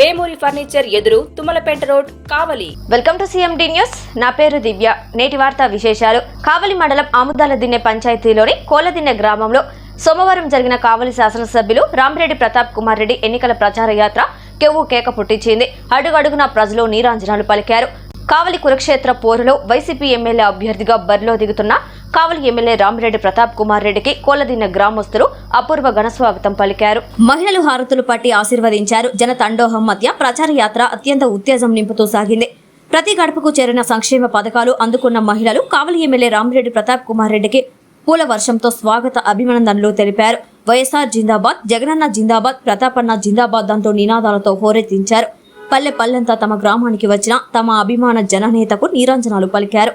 Vemuri furniture ఎదురు Tummalapeta road Kavali. Welcome to CMD news. నా పేరు దివ్య. నేటి వార్తా విశేషాలు. కావలి మండలం ఆముదాల దిన్నె పంచాయతీలోని కోలదిన్నె గ్రామంలో సోమవారం జరిగిన కావలి శాసనసభ్యులు రామిరెడ్డి ప్రతాప్ కుమార్ రెడ్డి ఎన్నికల ప్రచార యాత్ర కెవ్వు కేక పుట్టించింది. అడుగడుగునా ప్రజలు నీరాంజనాలు పలికారు. కావలి కురుక్షేత్ర పోరులో వైసీపీ ఎమ్మెల్యే అభ్యర్థిగా బరిలో దిగుతున్న కావలి ఎమ్మెల్యే రామిరెడ్డి ప్రతాప్ కుమార్ రెడ్డికి కోలదిన్న గ్రామస్తులు అపూర్వ ఘనస్వాగతం పలికారు. మహిళలు హారతులు పట్టి ఆశీర్వదించారు. జన తండోహం మధ్య ప్రచార యాత్ర అత్యంత ఉత్తేజం నింపుతూ సాగింది. ప్రతి గడపకు చేరిన సంక్షేమ పథకాలు అందుకున్న మహిళలు కావలి ఎమ్మెల్యే రామిరెడ్డి ప్రతాప్ కుమార్ రెడ్డికి పూల వర్షంతో స్వాగత అభినందనలు తెలిపారు. వైఎస్ఆర్ జిందాబాద్ జగనన్న జిందాబాద్ ప్రతాపన్న జిందాబాద్ అంటూ నినాదాలతో హోరెత్తించారు. పల్లె పల్లెంతా తమ గ్రామానికి వచ్చిన తమ అభిమాన జననేతకు నీరాంజనాలు పలికారు.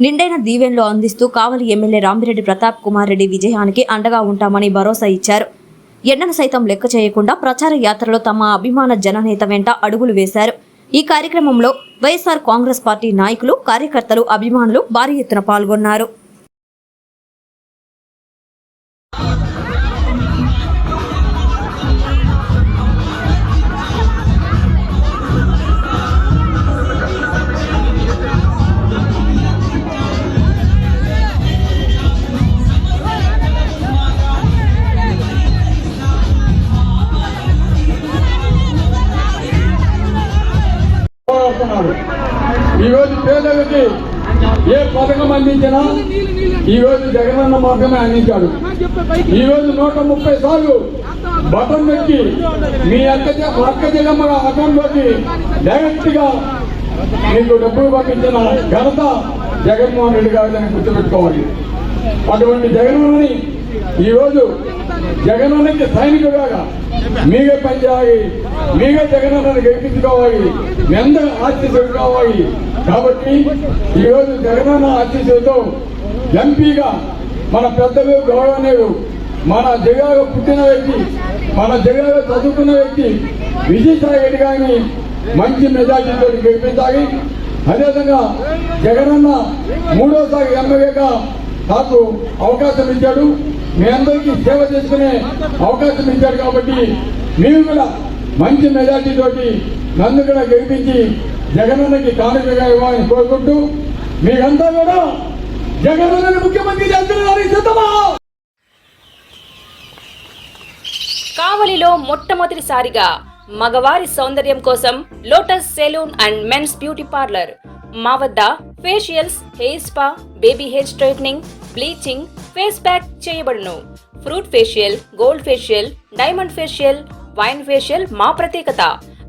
నిండైన దీవెన్లు అందిస్తూ కావలి ఎమ్మెల్యే రామిరెడ్డి ప్రతాప్ కుమార్ రెడ్డి విజయానికి అండగా ఉంటామని భరోసా ఇచ్చారు. ఎండను సైతం లెక్క చేయకుండా ప్రచార యాత్రలో తమ అభిమాన జననేత వెంట అడుగులు వేశారు. ఈ కార్యక్రమంలో వైఎస్ఆర్ కాంగ్రెస్ పార్టీ నాయకులు కార్యకర్తలు అభిమానులు భారీ ఎత్తున పాల్గొన్నారు. ఈరోజు పేదలకి ఏ పథకం అందించినా ఈరోజు జగనన్న మాత్రమే అందించాడు. ఈరోజు నూట ముప్పై సార్లు బటన్ నొక్కి మీ అక్క అక్క చెల్లెమ్మ అకౌంట్లోకి డైరెక్ట్గా మీకు డబ్బులు పంపించిన ఘనత జగన్మోహన్ రెడ్డి గారిని గుర్తుపెట్టుకోవాలి. అటువంటి జగన్మోహన్ ఈరోజు జగనన్నకి సైనికులాగా మీగే పనిచేయాలి. మీగే జగనన్నని గెలిపించుకోవాలి. మీ అందరూ ఆశీస్సులు కావాలి. కాబట్టి ఈరోజు జగనన్న ఆశీస్సులతో ఎంపీగా మన పెద్దలు గౌరవనీయులు మన జిల్లాలో పుట్టిన వ్యక్తి మన జగాలో చదువుకున్న వ్యక్తి విజయసాయి రెడ్డి గారిని మంచి మెజార్టీతో గెలిపించాలి. అదేవిధంగా జగనన్న మూడోసారి ఎమ్మెల్యేగా నాకు అవకాశం ఇచ్చాడు. మీ అందరికీ సేవ చేసుకునే అవకాశం ఇచ్చాడు కాబట్టి మీరు కూడా మంచి మెజార్టీ తోటి నన్ను కూడా గెలిపించి జగనన్నకి కానుకగా ఇవ్వాలని కోరుకుంటూ మీరంతా కూడా జగనన్నని ముఖ్యమంత్రి చేస్తున్నారు సిద్ధమా కావలిలో మొట్టమొదటిసారిగా మగవారి సౌందర్యం కోసం Lotus salon and men's beauty parlour. మా వద్ద facials hair spa baby hair straightening bleaching face pack చేయబడును. Fruit facial gold facial diamond facial wine facial మా ప్రత్యేకత.